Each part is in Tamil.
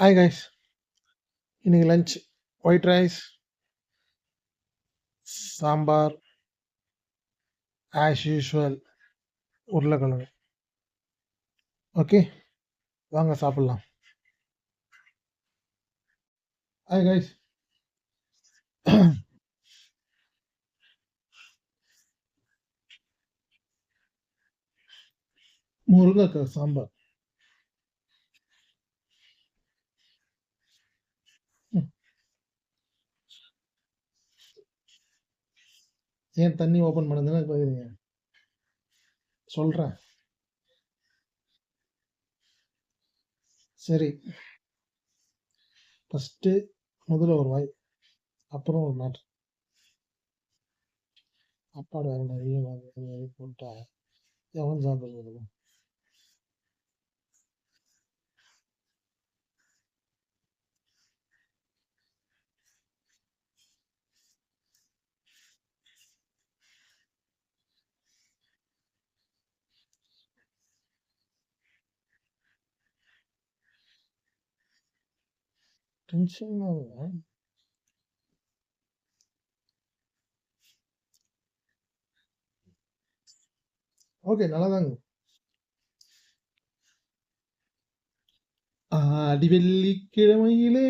ஹாய் கைஸ் இன்னைக்கு lunch white rice sambar as usual உருளைக்கிழங்கு. ஓகே வாங்க சாப்பிட்லாம். ஹாய் கைஸ் முருங்கைக்காய் சாம்பார். ஏன் தண்ணி ஓப்பன் பண்ணுதுன்னு பார்க்குறீங்க சொல்கிறேன் சரி. ஃபஸ்ட்டு முதல்ல ஒரு வாய் அப்புறம் ஒரு நாட்டு. அப்பாடு வேறு நிறைய வாங்கி போட்டா. எவன் சாப்பிட்றது? டென்ஷன் ஓகே நல்லாதாங்க ஆடி வெள்ளிக்கிழமையிலே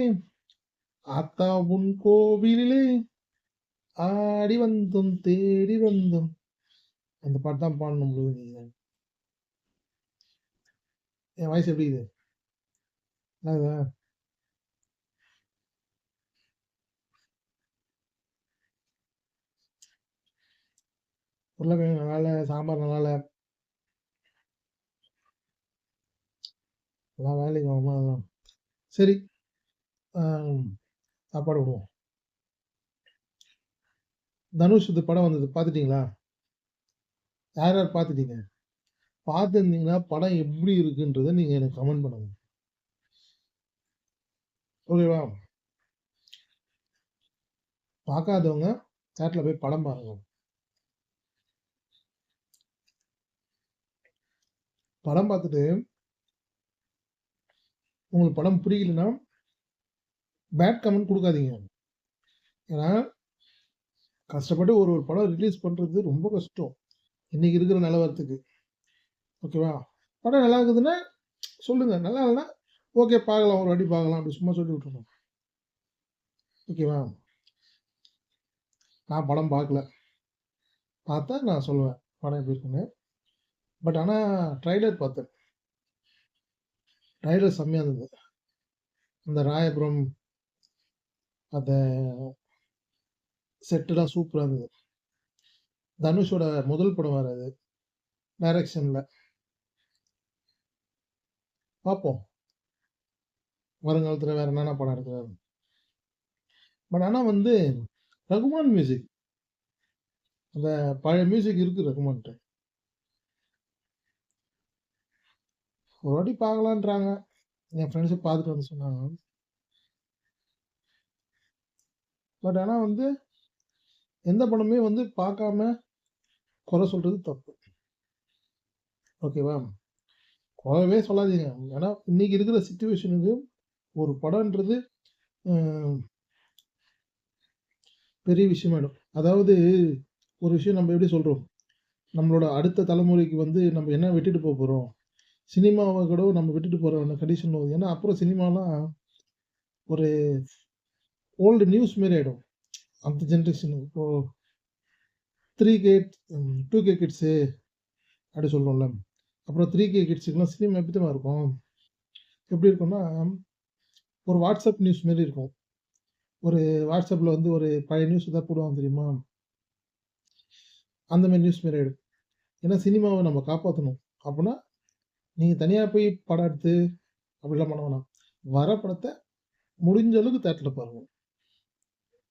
ஆத்தா உன் கோவிலிலே ஆடி வந்தும் தேடி வந்தும் அந்த பாட்டு தான் பாடணும் போது நீங்க. என் வயசு எப்படி இது உருளைக்கிழங்கு நல்லா இல்லை சாம்பார் நல்லா இல்லை எல்லாம் வேலைக்கு ஆகுமா அதெல்லாம் சரி சாப்பாடு விடுவோம் தனுஷ் இது படம் வந்தது பார்த்துட்டிங்களா? யார் யார் பார்த்துட்டீங்க? பார்த்துருந்தீங்கன்னா படம் எப்படி இருக்குன்றதை நீங்கள் எனக்கு கமெண்ட் பண்ணுங்க. ஓகேவா பார்க்காதவங்க தேட்டரில் போய் படம் பாருங்க. படம் பார்த்துட்டு உங்களுக்கு படம் புரியலன்னா பேட் கமெண்ட் கொடுக்காதீங்க. ஏன்னா கஷ்டப்பட்டு ஒரு ஒரு படம் ரிலீஸ் பண்ணுறது ரொம்ப கஷ்டம். இன்னைக்கு இருக்கிற நிலவரத்துக்கு. ஓகேவா படம் நல்லா இருக்குதுன்னா சொல்லுங்கள் நல்லா இல்லைன்னா ஓகே பார்க்கலாம். ஒரு வாட்டி பார்க்கலாம். அப்படி சும்மா சொல்லி விட்டுருணும் ஓகேவா நான் படம் பார்க்கல. பார்த்தா நான் சொல்லுவேன். படம் எப்படி இருக்குன்னு. பட் ஆனால் ட்ரைலர் பார்த்தேன். ட்ரைலர் செம்மையாக இருந்தது. அந்த ராயபுரம் அந்த செட்டுலாம் சூப்பராக இருந்தது. தனுஷோட முதல் படம் வேறு அது. டைரக்ஷனில் பார்ப்போம். வருங்காலத்தில் வேறு என்னென்ன படம் எடுக்கிறாரு பட் ஆனால் வந்து ரகுமான் மியூசிக் அந்த பழைய மியூசிக் இருக்குது ரகுமான்ட்டு ஒரு வாட்டி பார்க்கலான்றாங்க. என் ஃப்ரெண்ட்ஸு பார்த்துட்டு வந்து சொன்னாங்க. பட் ஆனால் வந்து எந்த படமே வந்து பார்க்காம குறை சொல்கிறது தப்பு. ஓகேவா குறவே சொல்லாதீங்க. ஏன்னா இன்னைக்கு இருக்கிற சுச்சுவேஷனுக்கு ஒரு படம்ன்றது பெரிய விஷயமாயிடும் அதாவது ஒரு விஷயம் நம்ம எப்படி சொல்கிறோம் நம்மளோட அடுத்த தலைமுறைக்கு வந்து நம்ம என்ன விட்டுட்டு போக போகிறோம் சினிமாவை கூட நம்ம விட்டுட்டு போகிற கண்டிஷன் வருது ஏன்னா அப்புறம் சினிமாலாம் ஒரு ஓல்டு நியூஸ் மாரி ஆகிடும் அந்த ஜென்ரேஷன் இப்போ three K two K kids அப்படி சொல்கிறோம்ல அப்புறம் த்ரீ கே கிட்ஸுக்கெலாம் சினிமா எப்படி தான் இருக்கும்? எப்படி இருக்கும்னா ஒரு வாட்ஸ்அப் நியூஸ் மாரி இருக்கும். ஒரு வாட்ஸ்அப்பில் வந்து ஒரு பழைய நியூஸ் எதாவது போடுவாங்க தெரியுமா? அந்த மாதிரி நியூஸ் மாரி ஆகிடும் ஏன்னா சினிமாவை நம்ம காப்பாற்றணும் அப்படின்னா நீங்கள் தனியாக போய் படம் எடுத்து அப்படிலாம் பண்ண வேணாம் வர படத்தை முடிஞ்ச அளவுக்கு தேட்டரில் பாருங்கள்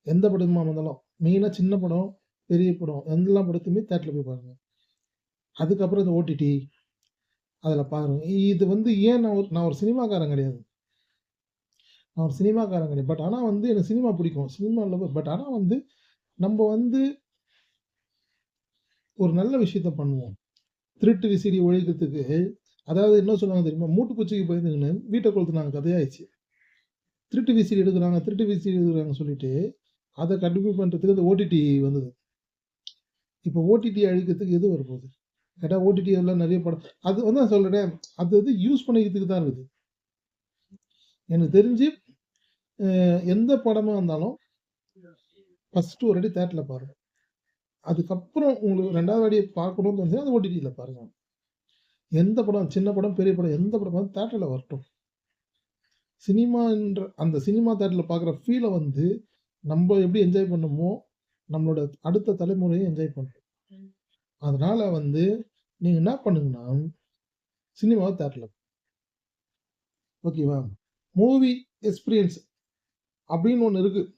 எந்த படமாக இருந்தாலும் மெயினாக சின்ன படம் பெரிய படம் எந்தெல்லாம் படத்தையுமே தேட்டரில் போய் பாருங்கள் அதுக்கப்புறம் இந்த ஓடிடி அதில் பாருங்க. இது வந்து ஏன் நான் ஒரு நான் ஒரு சினிமாக்காரன் கிடையாது. நான் ஒரு சினிமாக்காரன் கிடையாது. பட் ஆனால் வந்து எனக்கு சினிமா பிடிக்கும். சினிமா பட் ஆனால் வந்து நம்ம வந்து ஒரு நல்ல விஷயத்த பண்ணுவோம். திருட்டு விசிடி ஒழிக்கிறதுக்கு அதாவது என்ன சொல்லுவாங்க தெரியுமா? மூட்டுக்குச்சிக்கு குச்சிக்கு வீட்டை கொளுத்துனாங்க கதையாயிடுச்சு. திருட்டு விசிடி எடுக்கிறாங்க திருட்டு விசிடி எடுக்கிறாங்கன்னு சொல்லிட்டு அதை கண்டினியூ பண்ணுறதுக்கு இந்த ஓடிடி வந்தது. இப்போ ஓடிடி அழிக்கிறதுக்கு எது வரப்போகுது? கேட்டால் ஓடிடி எல்லாம் நிறைய படம் அது வந்து நான் சொல்கிறேன் அது வந்து யூஸ் பண்ணிக்கிறதுக்கு தான் இருக்குது. எனக்கு தெரிஞ்சு எந்த படமாக இருந்தாலும் ஃபஸ்ட்டு ஒரு அடி தேட்டரில் பாருங்கள் அதுக்கப்புறம் உங்களுக்கு ரெண்டாவது அடியை பார்க்கணும்னு தெரிஞ்சு அது ஓடிடியில் பாருங்கள் எந்த படம் சின்ன படம் பெரிய படம் எந்த படம் வந்து தேட்டரில் வரட்டும். சினிமான்ற அந்த சினிமா தேட்டரில் பார்க்குற ஃபீலை வந்து நம்ம எப்படி என்ஜாய் பண்ணமோ நம்மளோட அடுத்த தலைமுறையும் என்ஜாய் பண்ணணும் அதனால் வந்து நீங்கள் என்ன பண்ணுங்கன்னா சினிமாவை தேட்டரில் ஓகேவா மூவி எக்ஸ்பீரியன்ஸ் அப்படின்னு ஒன்று இருக்குது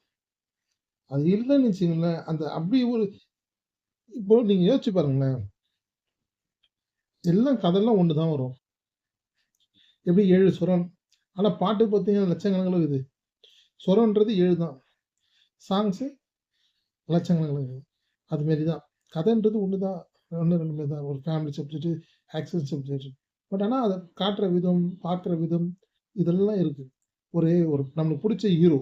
அது இல்லைன்னு வச்சுங்களேன் அந்த அப்படி ஒரு இப்போ நீங்கள் யோசிச்சு பாருங்களேன். எல்லாம் கதையெல்லாம் ஒன்று தான் வரும். எப்படி ஏழு சுரம் ஆனால் பாட்டு பார்த்தீங்கன்னா லட்சக்கணக்கில் இருக்குது. சுரன்றது ஏழு தான். சாங்ஸு லட்சக்கணக்கில் இருக்குது. அதுமாரி தான். கதைன்றது ஒன்று தான். ஒன்று ரெண்டு பேர் தான். ஒரு family subject action subject but ஆனால் அதை காட்டுற விதம் பார்க்குற விதம் இதெல்லாம் இருக்குது ஒரே ஒரு நம்மளுக்கு பிடிச்ச ஹீரோ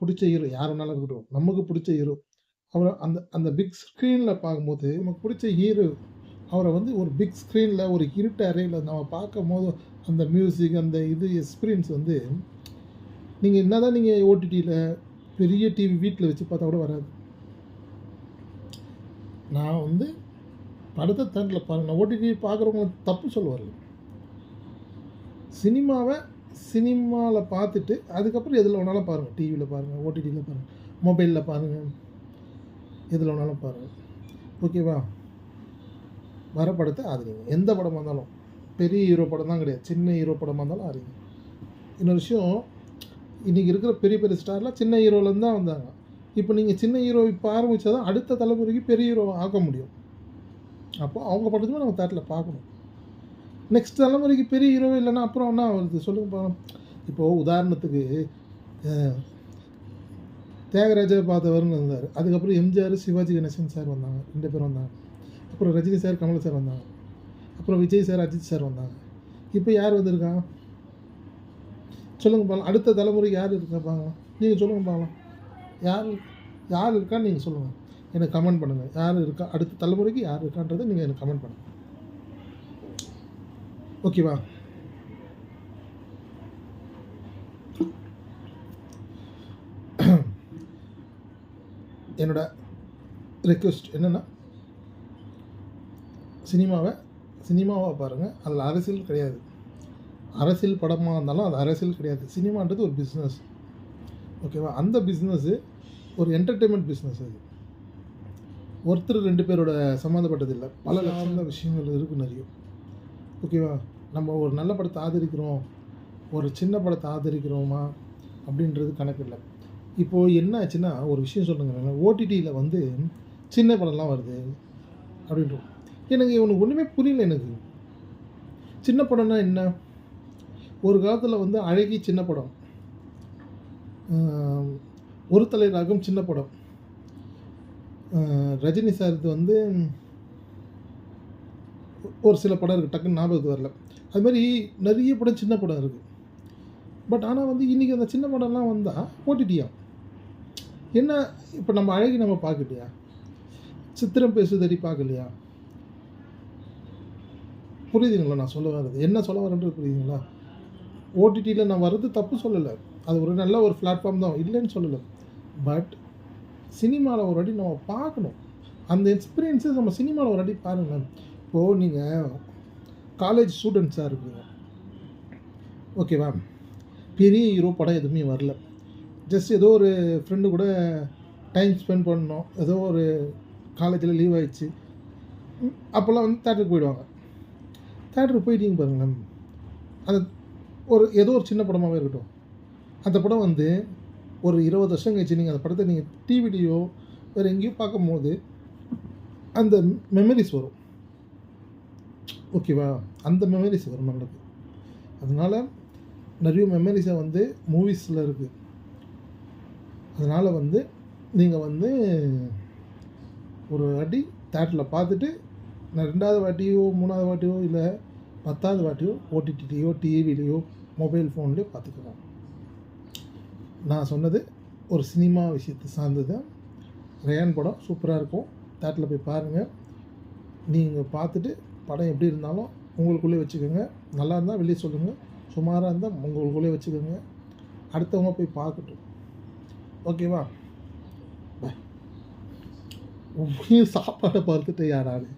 பிடிச்ச ஹீரோ யார் வேணாலும் இருக்கட்டும். நமக்கு பிடிச்ச ஹீரோ அப்புறம் அந்த அந்த பிக் ஸ்க்ரீனில் பார்க்கும்போது நமக்கு பிடிச்ச ஹீரோ அவரை வந்து ஒரு பிக் ஸ்க்ரீனில் ஒரு இருட்டு அறையில் நம்ம பார்க்கும் போது அந்த மியூசிக் அந்த இது எக்ஸ்பீரியன்ஸ் வந்து நீங்கள் என்ன தான் நீங்கள் ஓடிடியில் பெரிய டிவி வீட்டில் வச்சு பார்த்தா கூட வராது. நான் வந்து படத்தை தரல பாருங்கள் நான் ஓடிடி பார்க்குறவங்க தப்பு சொல்லுவார். சினிமாவை சினிமாவில் பார்த்துட்டு அதுக்கப்புறம் எதில் வேணாலும் பாருங்கள் டிவியில் பாருங்கள் ஓடிடியில் பாருங்கள் மொபைலில் பாருங்கள் எதில் வேணாலும் பாருங்கள் ஓகேவா வர படத்தை ஆதரிங்க. எந்த படமாக இருந்தாலும் பெரிய ஹீரோ படம் தான் கிடையாது. சின்ன ஹீரோ படமாக இருந்தாலும் ஆதரிங்க. இன்னொரு விஷயம் இன்றைக்கி இருக்கிற பெரிய பெரிய ஸ்டார்லாம் சின்ன ஹீரோலேருந்து தான் வந்தாங்க. இப்போ நீங்கள் சின்ன ஹீரோ இப்போ ஆரம்பித்தா தான் அடுத்த தலைமுறைக்கு பெரிய ஹீரோ ஆக்க முடியும். அப்போ அவங்க படத்துமே நம்ம தேட்டில் பார்க்கணும். நெக்ஸ்ட் தலைமுறைக்கு பெரிய ஹீரோ இல்லைன்னா அப்புறம் என்ன வருது சொல்லுங்க பாருங்க. இப்போது உதாரணத்துக்கு அஹ், பார்த்தவர்னு இருந்தார். அதுக்கப்புறம் எம்ஜிஆர் சிவாஜி கணேசன் சார் வந்தாங்க. ரெண்டு பேரும் வந்தாங்க. அப்புறம் ரஜினி சார் கமல் சார் வந்தாங்க. அப்புறம் விஜய் சார் அஜித் சார் வந்தாங்க. இப்போ யார் வந்திருக்கா? சொல்லுங்க பார்க்கலாம் அடுத்த தலைமுறைக்கு யார் இருக்கா பார்க்கலாம் நீங்கள் சொல்லுங்க பார்க்கலாம் யார் யார் இருக்கான்னு நீங்கள் சொல்லுங்கள் எனக்கு கமெண்ட் பண்ணுங்கள் யார் இருக்கா? அடுத்த தலைமுறைக்கு யார் இருக்கான்றதை நீங்கள் எனக்கு கமெண்ட் பண்ணுங்கள் ஓகேவா என்னோட ரெக்வஸ்ட் என்னென்னா சினிமாவை சினிமாவாக பாருங்கள் அதில் அரசியல் கிடையாது. அரசியல் படமாக இருந்தாலும் அது அரசியல் கிடையாது. சினிமான்றது ஒரு பிஸ்னஸ் ஓகேவா அந்த பிஸ்னஸ்ஸு ஒரு என்டர்டெயின்மெண்ட் பிஸ்னஸ் அது. ஒருத்தர் ரெண்டு பேரோட சம்மந்தப்பட்டது இல்லை. பல லட்சம் விஷயங்கள் இருக்குது நிறைய. ஓகேவா நம்ம ஒரு நல்ல படத்தை ஆதரிக்கிறோம். ஒரு சின்ன படத்தை ஆதரிக்கிறோமா? அப்படின்றது கணக்கு இல்லை. இப்போது என்ன ஆச்சுன்னா ஒரு விஷயம் சொல்லுங்க. ஓடிடியில் வந்து சின்ன படம்லாம் வருது. அப்படின்றோம். எனக்கு இவனுக்கு ஒன்றுமே புரியல எனக்கு. சின்ன படம்னா என்ன? ஒரு காலத்தில் வந்து அழகி சின்ன படம். ஒரு தலை ராகம் சின்ன படம். ரஜினி ரஜினி சார்து வந்து ஒரு சில படம் இருக்குது டக்குன்னு ஞாபகத்து வரல. அது மாதிரி நிறைய படம் சின்ன படம் இருக்குது பட் ஆனால் வந்து இன்றைக்கி அந்த சின்ன படம்லாம் வந்தால் ஓட்டிட்டியா என்ன இப்போ நம்ம அழகி நம்ம பார்க்கலையா? சித்திரம் பேசுதடி பார்க்கலையா? புரியுதுங்களா? நான் சொல்ல வர்றது. என்ன சொல்ல வரேன்றது புரியுதுங்களா? ஓடிடியில் நான் வர்றது தப்பு சொல்லலை. அது ஒரு நல்ல ஒரு பிளாட்ஃபார்ம் தான். இல்லைன்னு சொல்லலை. பட் சினிமாவில் ஒரு வாட்டி நம்ம பார்க்கணும். அந்த எக்ஸ்பீரியன்ஸை நம்ம சினிமாவில் ஒரு வாட்டி பாருங்களேன். இப்போது நீங்கள் காலேஜ் ஸ்டூடெண்ட்ஸாக இருக்கீங்க. ஓகேவா பெரிய ஹீரோ படம் எதுவுமே வரல. ஜஸ்ட் ஏதோ ஒரு ஃப்ரெண்டு கூட டைம் ஸ்பெண்ட் பண்ணோம் ஏதோ ஒரு காலேஜில் லீவ் ஆயிடுச்சு. அப்போல்லாம் வந்து தேட்டருக்கு போயிடுவாங்க. தேட்டருக்கு போயிட்டீங்க பாருங்களேன். அது ஒரு ஏதோ ஒரு சின்ன படமாகவே இருக்கட்டும். அந்த படம் வந்து ஒரு இருபது வருஷம் கழிச்சு நீங்கள் அந்த படத்தை நீங்கள் டிவிலையோ வேறு எங்கேயோ பார்க்கும்போது அந்த மெமரிஸ் வரும். ஓகேவா அந்த மெமரிஸ் வரும் நம்மளுக்கு. அதனால் நிறைய மெமரிஸை வந்து மூவிஸில் இருக்குது அதனால் வந்து நீங்கள் வந்து ஒரு வாட்டி தேட்டரில் பார்த்துட்டு நான் ரெண்டாவது வாட்டியோ மூணாவது வாட்டியோ இல்லை பத்தாவது வாட்டியோ ஓடிடிலையோ டிவிலையோ மொபைல் ஃபோன்லேயோ பார்த்துக்கலாம் நான் சொன்னது ஒரு சினிமா விஷயத்தை சார்ந்தது. ரேன் படம் சூப்பராக இருக்கும். தேட்டரில் போய் பாருங்கள் நீங்கள் பார்த்துட்டு படம் எப்படி இருந்தாலும் உங்களுக்குள்ளே வச்சுக்கோங்க. நல்லா இருந்தால் வெளியே சொல்லுங்கள் சுமாராக இருந்தால் உங்களுக்குள்ளே வச்சுக்கோங்க. அடுத்தவங்க போய் பார்க்கட்டும். ஓகேவா? பாய் சாப்பாடை பார்த்துட்டு யாராவது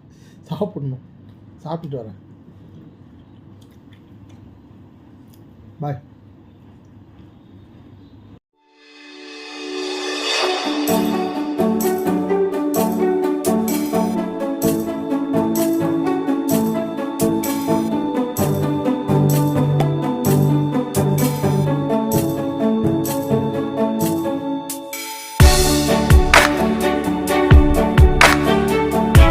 சாப்பிடணும். சாப்பிட்டுட்டு வரேன். பாய்